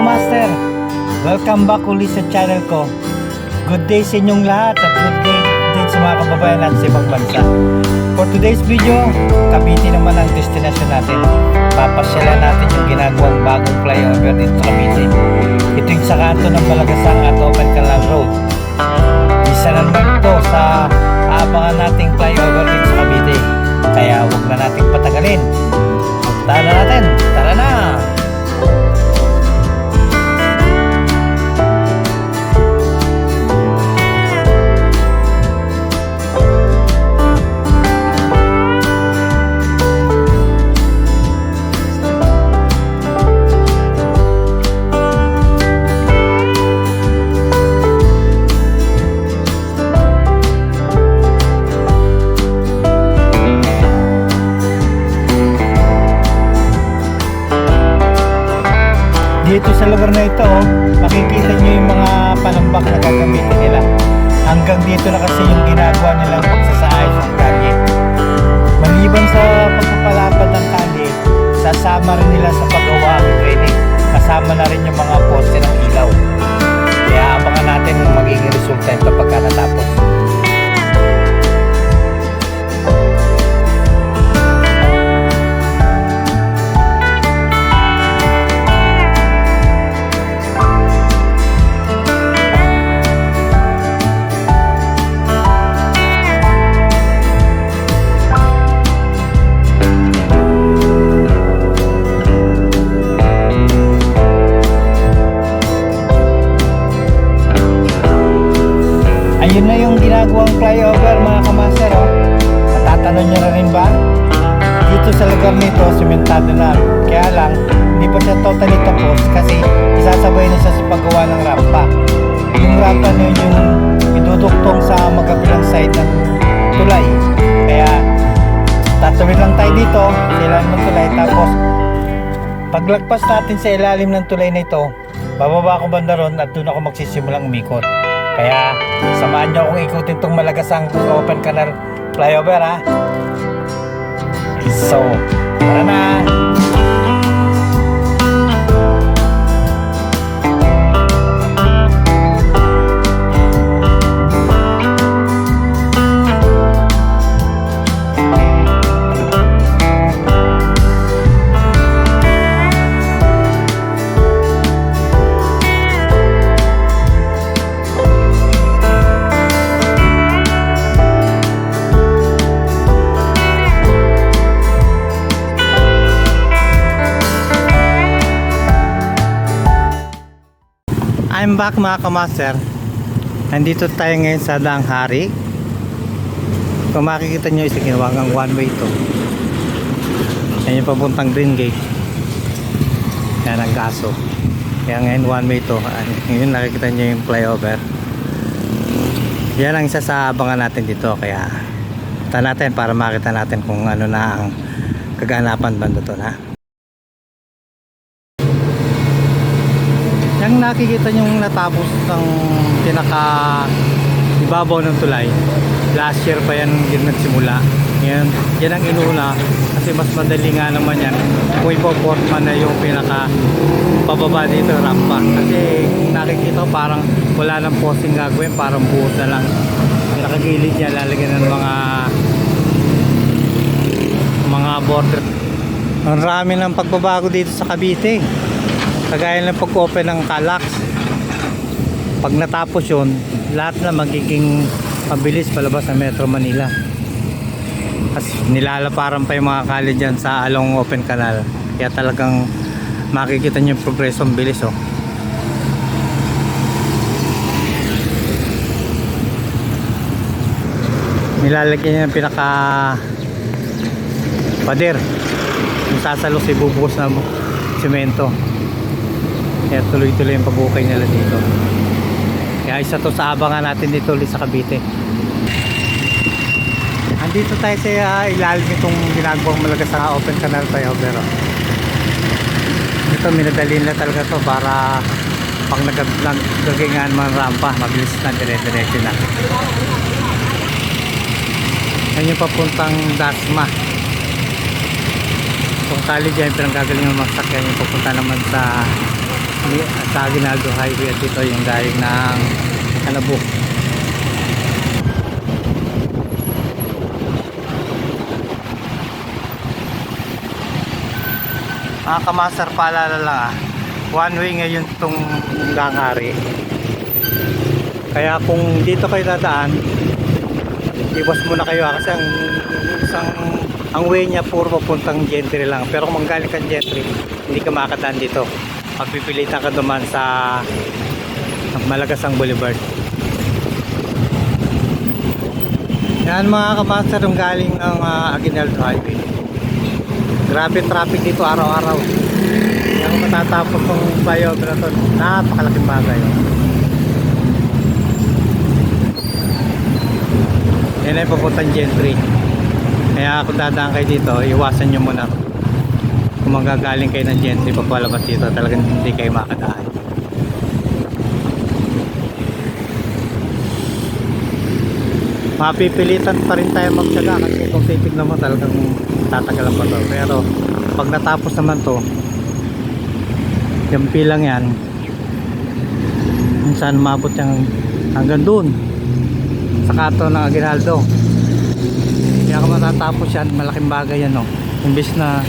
kamaster, welcome back ulit sa channel ko. Good day sa inyong lahat at good day din sa mga kababayan natin sa ibang bansa. For today's video, Cavite naman ang destination natin. Papasyalan natin yung ginagawang bagong flyover dito sa Cavite. Ito yung sa kanto ng Malagasang at Open Canal Road. Isa na naman ito sa aabangan nating flyover dito sa Cavite. Kaya huwag na nating patagalin. Puntahan na natin. Tara na! Na ito, oh, makikita nyo yung mga panambak na gagamitin nila. Hanggang dito na kasi yung ginagawa Yun yung iduduktong sa magkabilang side ng tulay. Kaya, tatawid lang tayo dito sa ilalim ng tulay tapos paglagpas natin sa ilalim ng tulay na ito, bababa ko banda ron at doon ako magsisimulang umikot. Kaya samahan niyo akong ikutin tong malagasang open canal flyover ha. So, tara na! I'm back mga kamaster. Nandito tayo ngayon sa Daang Hari. Kung makikita nyo, isa ginawagang one way to. Yan yung papuntang Green Gate. Yan ang gaso. Kaya ngayon one way to. Ngayon nakikita nyo yung flyover. Yan ang isa sa abangan natin dito. Kaya punta natin para makita natin kung ano na ang kaganapan banda to na. Yung nakikita yung natapos ng pinaka ibabaw ng tulay. Last year pa yan yung nagsimula. Ngayon, yan ang inuuna kasi mas madali nga naman yan kung ipoporma na yung pinaka pababa dito rampa. Kasi kung nakikita parang wala nang posting gagawin, parang buhot na lang. Nakagilid niya, lalagyan ng mga mga border. Ang rami ng pagbabago dito sa Cavite kagaya ng pag-open ng Calax pag natapos yun lahat na magiging mabilis palabas ng Metro Manila. Kasi nilalaparan pa yung mga kali dyan sa along open canal. Kaya talagang makikita nyo yung progreso ang bilis oh. Nilalagyan niya yung pinaka pader. Yung sasalok si bubuhos na semento kaya tuloy-tuloy yung pabukay nila dito. Kaya isa to sa abangan natin dito ulit sa Cavite. Andito tayo sa uh, ilalim itong ginagawang malaga sa open canal tayo pero ito minadali na talaga to para pag nagagingan man rampa mabilis na dire-diretso na yan yung papuntang Dasma kung college yan pinanggagaling ng masakyan yung papunta naman sa sa Aguinaldo Highway at ito yung galing ng Alabuk. Mga kamasar, paalala lang ah. One way ngayon itong gangari. Kaya kung dito kayo dadaan, iwas muna kayo ah, kasi ang isang ang way niya puro papuntang gentry lang. Pero kung manggaling kang gentry, hindi ka makakadaan dito. Pagpipilitan ka duman sa Malagasang Boulevard. Yan mga kamaster yung galing ng uh, Aguinaldo Highway. Grabe traffic dito araw-araw. Hindi ako matatapos ng flyover na to. Napakalaking bagay. Yan ay papuntang Gentry. Kaya kung dadaan kayo dito, iwasan nyo muna. Kung magagaling kayo ng Gentry, papalabas dito, talagang hindi kayo makadaan. Mapipilitan pa rin tayo magtyaga kasi kung titignan mo talagang tatagalan pa to. Pero pag natapos naman to, yung pilang yan, kung saan mabot yung hanggang dun sa kato ng Aguinaldo. Kaya kung matatapos yan, malaking bagay yan no. Imbis na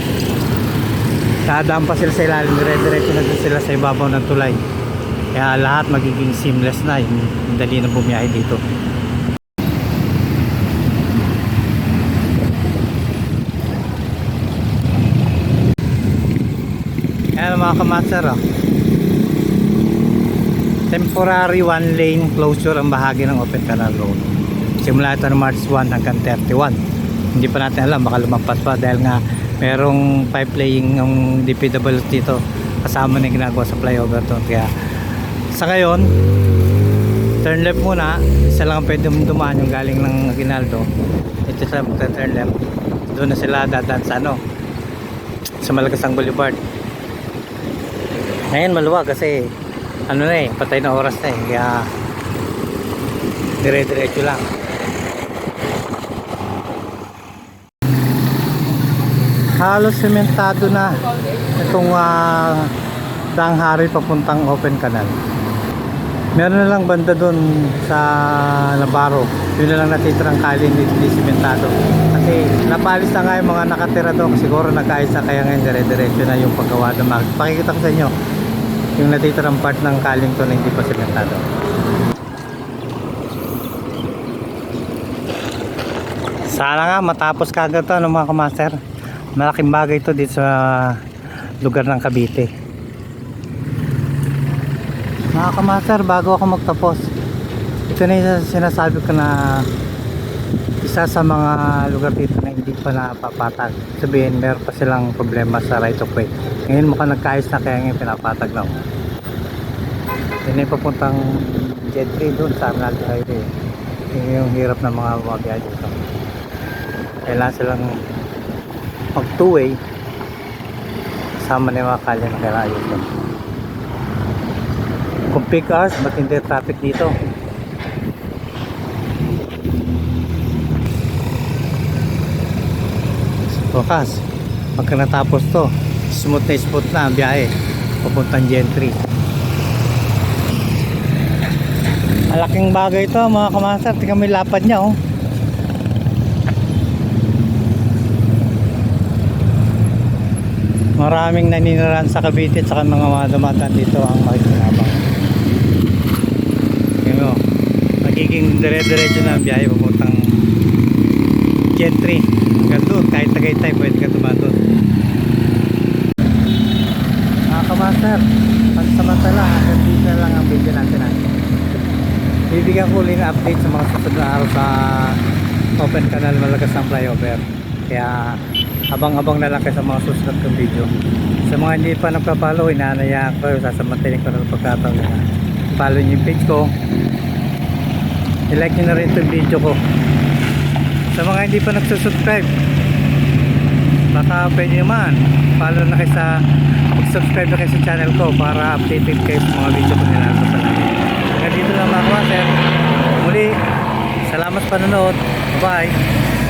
dadaan pa sila sa ilalim, dire-diretso na sila sa ibabaw ng tulay. Kaya lahat magiging seamless na, yung dali na bumiyahe dito. Ayan mga kamaster oh. Temporary one lane closure ang bahagi ng Open Canal Road. Simula ito ng March 1 hanggang 31. Hindi pa natin alam baka lumampas pa dahil nga merong pipe laying ng DPWH dito kasama na ginagawa sa flyover to. Kaya sa ngayon, turn left muna. Isa lang ang pwede dumaan yung galing ng Aguinaldo. Ito sila magta-turn left. Doon na sila dadaan sa ano sa Malagasang Boulevard. Ngayon maluwag kasi ano na eh, patay na oras na eh. Kaya dire-diretso lang. Halos sementado na itong uh, danghari papuntang open canal. Meron na lang banda doon sa Navarro. Yun na lang natitirang kali hindi, hindi sementado. Kasi napalis na nga yung mga nakatira doon. Siguro nag-ayos na kaya ngayon dire-diretso na yung paggawa ng mga. Pakikita ko sa inyo yung natitirang part ng kaling to na hindi pa sementado. Sana nga matapos kagad to ano, mga kamaster. Malaking bagay to dito sa lugar ng Cavite. Mga kamaster, bago ako magtapos, ito na yung sinasabi ko na isa sa mga lugar dito na hindi pa napapatag. Sabihin, meron pa silang problema sa right of way. Ngayon mukhang nagkaayos na kaya ngayon pinapatag na. Yun yung papuntang Jet 3 doon sa Arnaldo Highway. Yun yung hirap ng mga bumabiyahe dito. Kailangan silang mag two way kasama na yung mga kalye na kailangan ayusin. Kung peak hours, matindi traffic dito. Bukas, pagka natapos to, smooth na smooth na ang biyahe papuntang Gentry. Malaking bagay to mga kamaster, tingnan mo yung lapad niya oh. Maraming naninirahan sa Cavite at saka mga dumadaan dito ang makikinabang. Yun o, magiging dire-diretso na ang biyahe papuntang Gentry. Hanggang doon, kahit Tagaytay pwede ka dumaan doon. Mga kamaster, pansamantala, hanggang dito na lang ang video natin natin. Bibigyan ko ulit update sa mga susunod na araw sa Open Canal Malagas ng Flyover. Kaya abang-abang na lang kayo sa mga susunod kong video. Sa mga hindi pa nagpa-follow, inanayaan ko, sasamantayin ko na pagkataon na follow niyo yung page ko. I-like niyo na rin itong video ko. Sa mga hindi pa nagsusubscribe, baka pwede naman, follow na kayo sa, mag-subscribe na kayo sa channel ko para updated kayo sa mga video ko nilalabas namin. Hanggang dito lang mga kawaser. Muli, salamat sa panonood. Bye-bye.